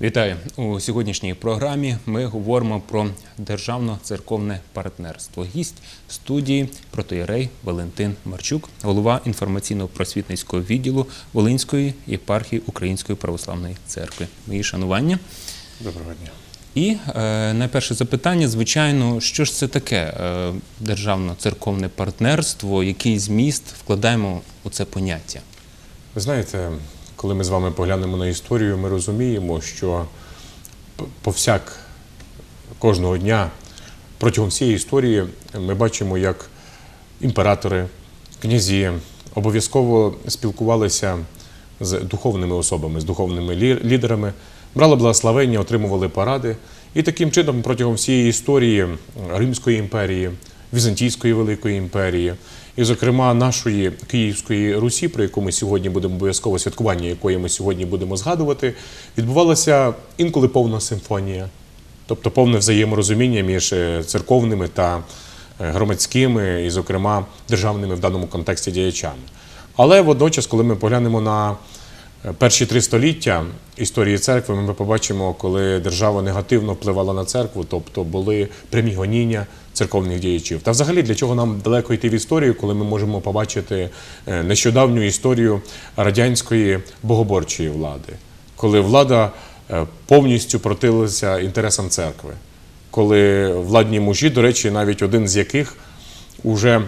Вітаю у сьогоднішній програмі. Ми говоримо про державно-церковне партнерство. Гість студії протоєрей Валентин Марчук, голова інформаційно-просвітницького відділу Волинської єпархії Української православної церкви. Мої шанування. Доброго дня. І е, найперше запитання, звичайно, що ж це таке е, державно-церковне партнерство, який зміст вкладаємо у це поняття? Ви знаєте, коли ми з вами поглянемо на історію, ми розуміємо, що повсяк кожного дня протягом всієї історії ми бачимо, як імператори, князі обов'язково спілкувалися з духовними особами, з духовними лідерами, брали благословення, отримували поради. І таким чином протягом всієї історії Римської імперії, Візантійської Великої імперії, і, зокрема, нашої Київської Русі, про яку ми сьогодні будемо обов'язково святкування, якої ми сьогодні будемо згадувати, відбувалася інколи повна симфонія, тобто повне взаєморозуміння між е, церковними та е, громадськими, і, зокрема, державними в даному контексті діячами. Але водночас, коли ми поглянемо на перші три століття історії церкви, ми побачимо, коли держава негативно впливала на церкву, тобто були прямі гоніння церковних діячів. Та взагалі для чого нам далеко йти в історію, коли ми можемо побачити е, нещодавню історію радянської богоборчої влади, коли влада е, повністю протилася інтересам церкви, коли владні мужі, до речі, навіть один з яких уже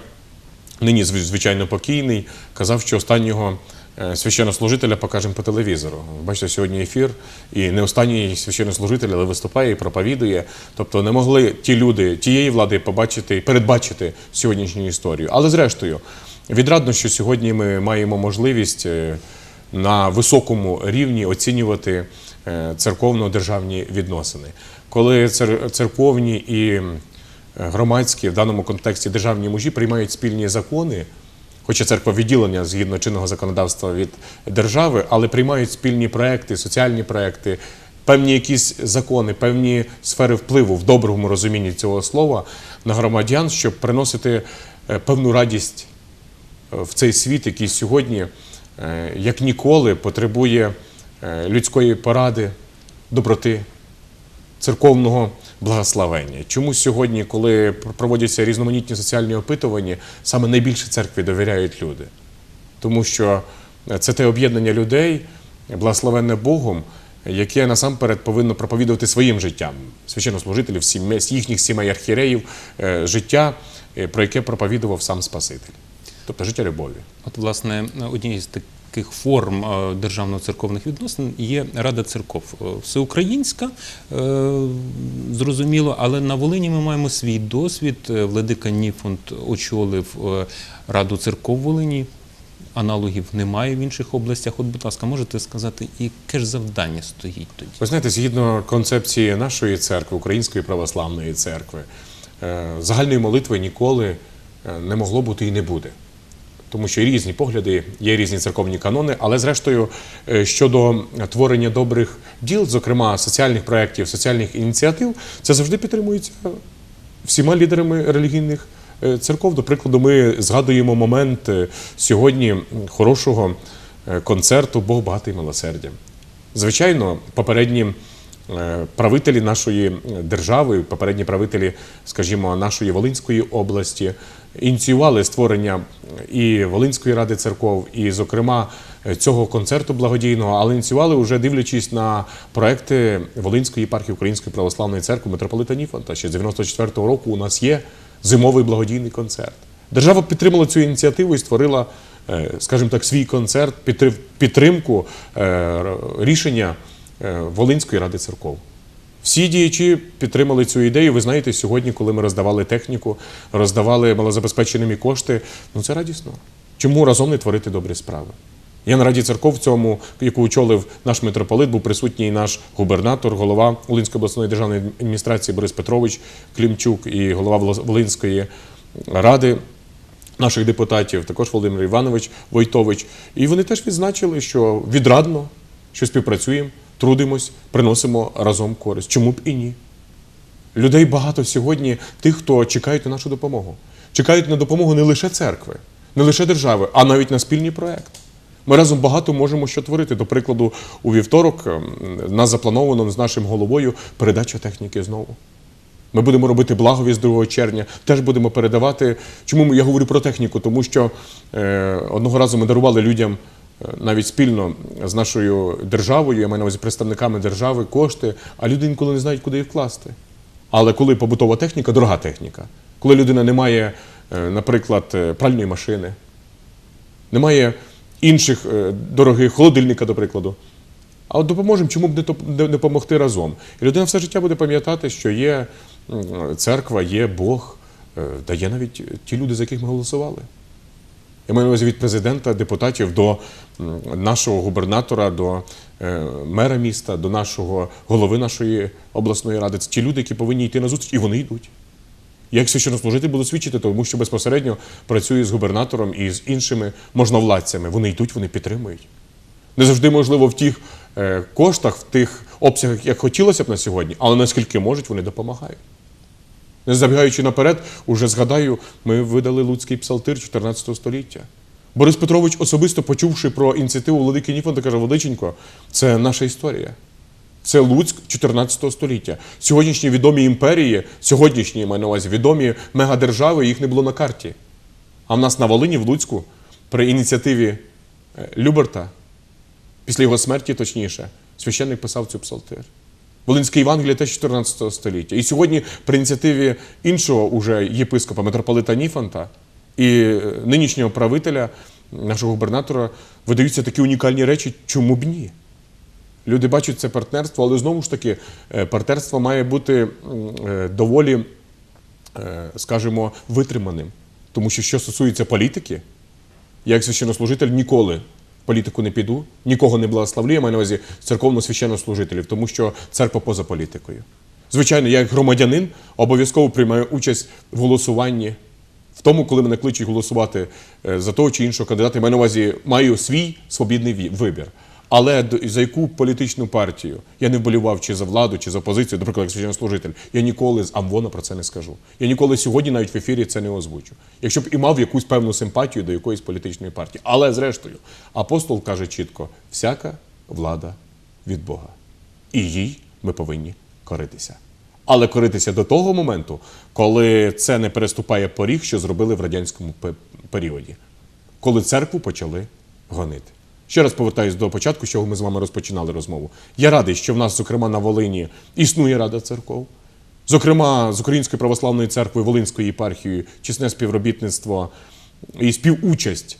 нині звичайно покійний, казав, що останнього е, священнослужителя покажемо по телевізору. Бачите, сьогодні ефір, і не останній священнослужитель, але виступає і проповідує. Тобто не могли ті люди тієї влади побачити, передбачити сьогоднішню історію. Але зрештою, відрадно, що сьогодні ми маємо можливість е, на високому рівні оцінювати е, церковно-державні відносини. Коли цер- церковні і е, громадські в даному контексті державні мужі приймають спільні закони, хоча церква відділення згідно чинного законодавства від держави, але приймають спільні проекти, соціальні проекти, певні якісь закони, певні сфери впливу в доброму розумінні цього слова на громадян, щоб приносити е, певну радість е, в цей світ, який сьогодні, е, як ніколи, потребує людської поради, доброти, церковного благословення. Чому сьогодні, коли проводяться різноманітні соціальні опитування, саме найбільше церкві довіряють люди? Тому що це те об'єднання людей, благословенне Богом, яке насамперед повинно проповідувати своїм життям, священнослужителів, їхніх сімей архієреїв, е, життя, е, про яке проповідував сам Спаситель. Тобто життя любові. От, власне, однією з таких форм е, державно-церковних відносин є Рада церков. Е, Всеукраїнська, е, зрозуміло, але на Волині ми маємо свій досвід. Владика Ніфонд очолив Раду церков Волині. Аналогів немає в інших областях. От, будь ласка, можете сказати, яке ж завдання стоїть тоді? Ви знаєте, згідно концепції нашої церкви, Української православної церкви, загальної молитви ніколи не могло бути і не буде. Тому що різні погляди, є різні церковні канони, але зрештою е, щодо творення добрих діл, зокрема соціальних проєктів, соціальних ініціатив, це завжди підтримується всіма лідерами релігійних е, церков. До прикладу, ми згадуємо момент е, сьогодні хорошого концерту Бог багатий милосердям. Звичайно, попередні правителі нашої держави, попередні правителі, скажімо, нашої Волинської області ініціювали створення і Волинської ради церков, і, зокрема, е, цього концерту благодійного, але ініціювали вже дивлячись на проекти Волинської єпархії Української православної церкви митрополита Ніфонта. Ще з 94-го року у нас є зимовий благодійний концерт. Держава підтримала цю ініціативу і створила, е, скажімо так, свій концерт, підтримку е, рішення е, Волинської ради церков. Всі діячі підтримали цю ідею. Ви знаєте, сьогодні, коли ми роздавали техніку, роздавали малозабезпеченими кошти, ну це радісно. Чому разом не творити добрі справи? Я на раді церков в цьому, яку очолив наш митрополит, був присутній наш губернатор, голова Волинської обласної державної адміністрації Борис Петрович Клімчук і голова Волинської ради наших депутатів, також Володимир Іванович Войтович. І вони теж відзначили, що відрадно, що співпрацюємо, трудимось, приносимо разом користь. Чому б і ні? Людей багато сьогодні тих, хто чекають на нашу допомогу. Чекають на допомогу не лише церкви, не лише держави, а навіть на спільний проект. Ми разом багато можемо що творити. До прикладу, у вівторок ем, нас заплановано з нашим головою передача техніки знову. Ми будемо робити благовість 2 червня, теж будемо передавати. Чому я говорю про техніку? Тому що е, одного разу ми дарували людям навіть спільно з нашою державою, я маю на увазі представниками держави, кошти, а люди інколи не знають, куди їх вкласти. Але коли побутова техніка, дорога техніка, коли людина не має, е, наприклад, е, пральної машини, немає інших е, дорогих холодильника, до прикладу. А от допоможемо, чому б не, не, не допомогти разом? І людина все життя буде пам'ятати, що є церква, є Бог, е, та є навіть ті люди, за яких ми голосували. Я маю на увазі від президента, депутатів до нашого губернатора, до е, мера міста, до нашого голови нашої обласної ради. Це ті люди, які повинні йти на зустріч, і вони йдуть. Я як священнослужитель буду свідчити, тому що безпосередньо працюю з губернатором і з іншими можновладцями. Вони йдуть, вони підтримують. Не завжди можливо в тих е, коштах, в тих обсягах, як хотілося б на сьогодні, але наскільки можуть, вони допомагають. Не забігаючи наперед, уже згадаю, ми видали Луцький псалтир 14 століття. Борис Петрович, особисто почувши про ініціативу Владики Ніфонта, каже: Владиченько, це наша історія. Це Луцьк 14 століття. Сьогоднішні відомі імперії, сьогоднішні маю на увазі відомі мегадержави, їх не було на карті. А в нас на Волині, в Луцьку, при ініціативі е, Люберта, після його смерті, точніше, священник писав цю псалтир. Волинське Євангеліє теж 14 століття. І сьогодні при ініціативі іншого уже єпископа митрополита Ніфанта і е, нинішнього правителя, нашого губернатора, видаються такі унікальні речі, чому б ні? Люди бачать це партнерство, але знову ж таки, е, партнерство має бути е, доволі, скажімо, витриманим. Тому що що стосується політики, я як священнослужитель ніколи політику не піду, нікого не благословлю, я маю на увазі церковно-священнослужителів, тому що церква поза політикою. Звичайно, я як громадянин обов'язково приймаю участь в голосуванні, в тому, коли мене кличуть голосувати е, за того чи іншого кандидата, я маю на увазі маю свій свобідний вибір. Але за яку політичну партію я не вболівав чи за владу, чи за опозицію, наприклад, як священнослужитель, я ніколи з Амвона про це не скажу. Я ніколи сьогодні навіть в ефірі це не озвучу. Якщо б і мав якусь певну симпатію до якоїсь політичної партії. Але зрештою, апостол каже чітко: всяка влада від Бога. І їй ми повинні коритися. Але коритися до того моменту, коли це не переступає поріг, що зробили в радянському періоді, коли церкву почали гонити. Ще раз повертаюсь до початку, з чого ми з вами розпочинали розмову. Я радий, що в нас, зокрема, на Волині існує Рада церков. Зокрема, з Української православної церкви Волинської єпархії, чесне співробітництво і співучасть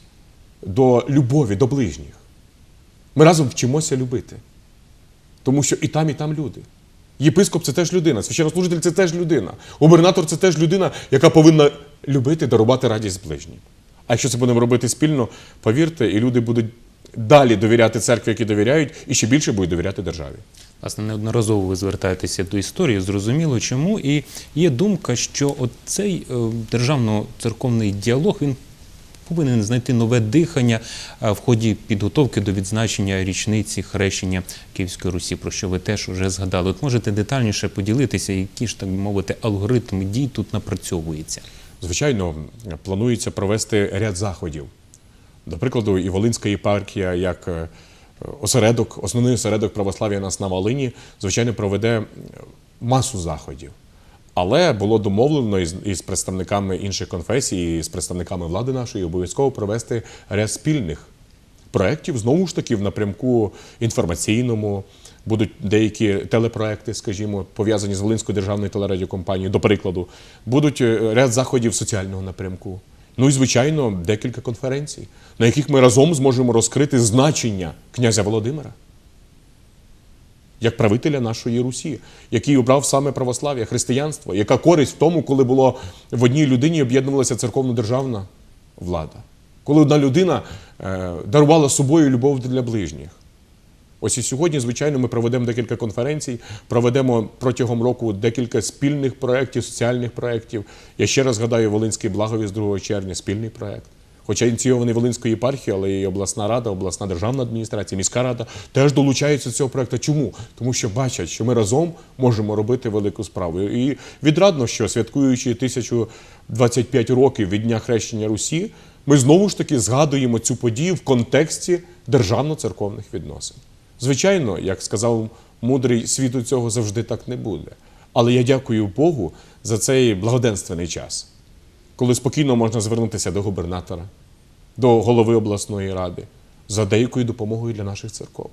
до любові, до ближніх. Ми разом вчимося любити. Тому що і там, і там люди. Єпископ це теж людина, священнослужитель це теж людина. Губернатор це теж людина, яка повинна любити, дарувати радість ближнім. А якщо це будемо робити спільно, повірте, і люди будуть далі довіряти церкві, які довіряють, і ще більше будуть довіряти державі. Власне, неодноразово ви звертаєтеся до історії, зрозуміло чому. І є думка, що от цей е, державно-церковний діалог він повинен знайти нове дихання е, в ході підготовки до відзначення річниці хрещення Київської Русі, про що ви теж вже згадали. От можете детальніше поділитися, які ж так би мовити алгоритм дій тут напрацьовується. Звичайно, планується провести ряд заходів. До прикладу, і Волинська єпархія, як е, осередок, основний осередок православ'я нас на Волині, звичайно, проведе масу заходів. Але було домовлено із, представниками інших конфесій, з представниками влади нашої обов'язково провести ряд спільних проєктів, знову ж таки, в напрямку інформаційному. Будуть деякі телепроекти, скажімо, пов'язані з Волинською державною телерадіокомпанією, до прикладу. Будуть е, ряд заходів соціального напрямку. Ну і, звичайно, декілька конференцій, на яких ми разом зможемо розкрити значення князя Володимира як правителя нашої Русі, який обрав саме православ'я, християнство, яка користь в тому, коли було в одній людині об'єднувалася церковно-державна влада, коли одна людина е, дарувала собою любов для ближніх. Ось і сьогодні, звичайно, ми проведемо декілька конференцій, проведемо протягом року декілька спільних проєктів, соціальних проєктів. Я ще раз згадаю Волинський благовість 2 червня, спільний проєкт. Хоча ініційований Волинською єпархією, але і обласна рада, обласна державна адміністрація, міська рада теж долучаються до цього проєкту. Чому? Тому що бачать, що ми разом можемо робити велику справу. І відрадно, що святкуючи 1025 років від дня хрещення Русі, ми знову ж таки згадуємо цю подію в контексті державно-церковних відносин. Звичайно, як сказав мудрий, світу цього завжди так не буде. Але я дякую Богу за цей благоденственний час, коли спокійно можна звернутися до губернатора, до голови обласної ради за деякою допомогою для наших церков.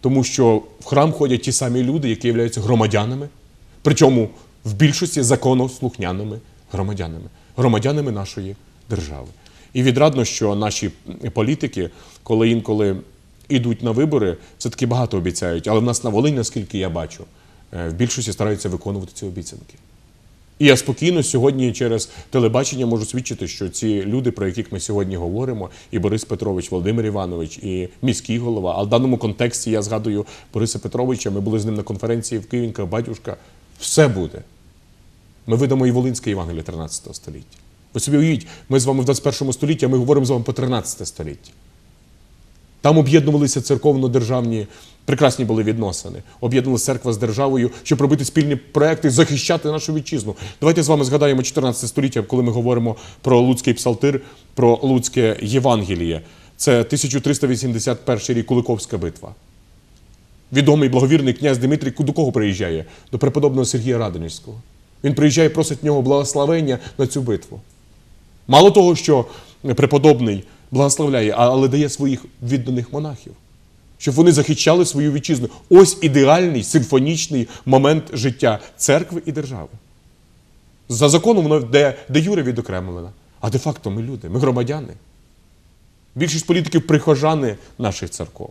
Тому що в храм ходять ті самі люди, які являються громадянами, причому в більшості законослухняними громадянами, громадянами нашої держави. І відрадно, що наші політики, коли інколи йдуть на вибори, все-таки багато обіцяють. Але в нас на Волині, наскільки я бачу, е, в більшості стараються виконувати ці обіцянки. І я спокійно сьогодні через телебачення можу свідчити, що ці люди, про яких ми сьогодні говоримо, і Борис Петрович, Володимир Іванович, і міський голова. А в даному контексті я згадую Бориса Петровича. Ми були з ним на конференції в Києві, батюшка, все буде. Ми видамо і Волинське Євангеліє 13 століття. Ви собі уявіть, ми з вами в 21 столітті, а ми говоримо з вами по 13 століття. Там об'єднувалися церковно-державні, прекрасні були відносини. Об'єднувалася церква з державою, щоб робити спільні проекти, захищати нашу вітчизну. Давайте з вами згадаємо 14 століття, коли ми говоримо про Луцький псалтир, про Луцьке Євангеліє. Це 1381 рік Куликовська битва. Відомий благовірний князь Дмитрій до кого приїжджає? До преподобного Сергія Радонежського. Він приїжджає, просить в нього благословення на цю битву. Мало того, що преподобний благословляє, але дає своїх відданих монахів, щоб вони захищали свою вітчизну. Ось ідеальний симфонічний момент життя церкви і держави. За законом воно де, де юре відокремлена. а де-факто ми люди, ми громадяни. Більшість політиків прихожани наших церков.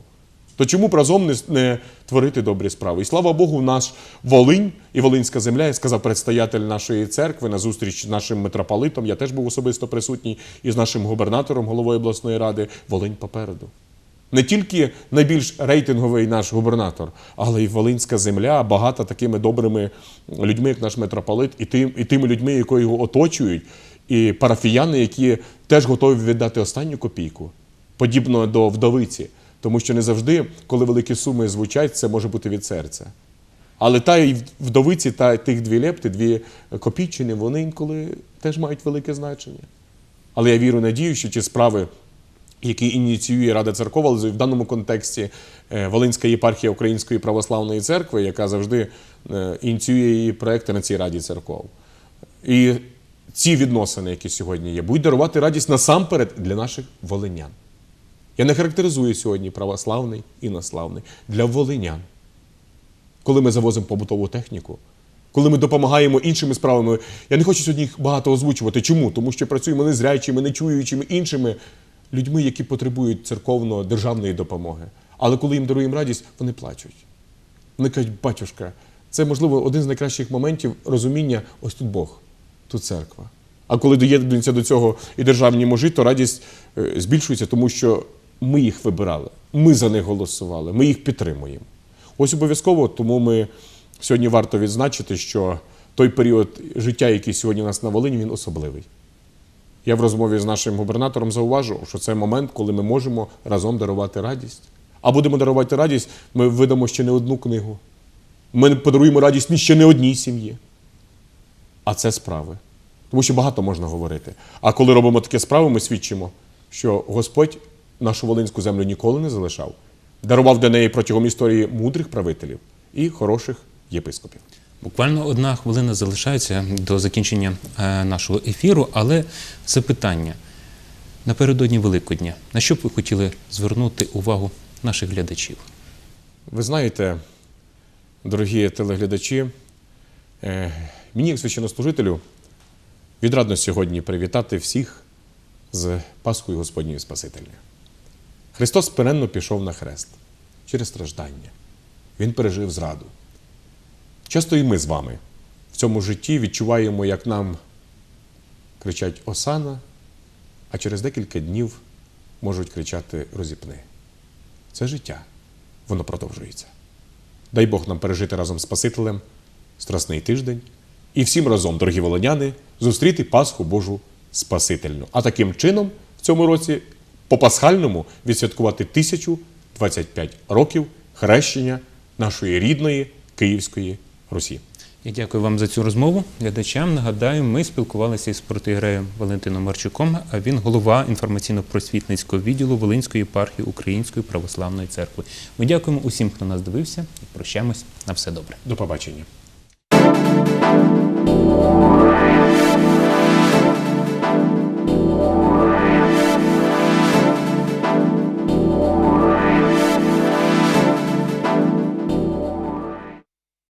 То чому б разом не, не творити добрі справи? І слава Богу, наш Волинь і Волинська земля, як сказав предстоятель нашої церкви на зустріч з нашим митрополитом. Я теж був особисто присутній і з нашим губернатором, головою обласної ради. Волинь попереду. Не тільки найбільш рейтинговий наш губернатор, але й Волинська земля багата такими добрими людьми, як наш митрополит, і, тим, і тими людьми, які його оточують, і парафіяни, які теж готові віддати останню копійку, подібно до вдовиці. Тому що не завжди, коли великі суми звучать, це може бути від серця. Але та вдовиці, та тих дві лепти, дві копійчини, вони інколи теж мають велике значення. Але я вірю, надію, що ті справи, які ініціює Рада церков, але в даному контексті е, Волинська єпархія Української православної церкви, яка завжди е, ініціює її проекти на цій Раді церков. І ці відносини, які сьогодні є, будуть дарувати радість насамперед для наших волинян. Я не характеризую сьогодні православний і наславний для волинян. Коли ми завозимо побутову техніку, коли ми допомагаємо іншими справами, я не хочу сьогодні їх багато озвучувати. Чому? Тому що працюємо незрячими, нечуючими, іншими людьми, які потребують церковно-державної допомоги. Але коли їм даруємо радість, вони плачуть. Вони кажуть, батюшка, це можливо один з найкращих моментів розуміння, ось тут Бог, тут церква. А коли доєднуються до цього і державні можі, то радість е, збільшується, тому що ми їх вибирали, ми за них голосували, ми їх підтримуємо. Ось обов'язково, тому ми сьогодні варто відзначити, що той період життя, який сьогодні у нас на Волині, він особливий. Я в розмові з нашим губернатором зауважував, що це момент, коли ми можемо разом дарувати радість. А будемо дарувати радість, ми видамо ще не одну книгу. Ми подаруємо радість ще не одній сім'ї. А це справи. Тому що багато можна говорити. А коли робимо такі справи, ми свідчимо, що Господь нашу волинську землю ніколи не залишав, дарував для неї протягом історії мудрих правителів і хороших єпископів. Буквально одна хвилина залишається до закінчення е, нашого ефіру, але запитання напередодні Великодня. На що б ви хотіли звернути увагу наших глядачів? Ви знаєте, дорогі телеглядачі, е, мені, як священнослужителю, відрадно сьогодні привітати всіх з Пасхою Господньою Спасительною. Христос перенно пішов на хрест через страждання. Він пережив зраду. Часто і ми з вами в цьому житті відчуваємо, як нам кричать Осана, а через декілька днів можуть кричати розіпни. Це життя, воно продовжується. Дай Бог нам пережити разом з Спасителем страсний тиждень і всім разом, дорогі волоняни, зустріти Пасху Божу Спасительну. А таким чином в цьому році по пасхальному відсвяткувати 1025 років хрещення нашої рідної Київської Русі. Я дякую вам за цю розмову. Глядачам нагадаю, ми спілкувалися із протиігреєм Валентином Марчуком, а він голова інформаційно-просвітницького відділу Волинської єпархії Української православної церкви. Ми дякуємо усім, хто нас дивився, прощаємось на все добре. До побачення.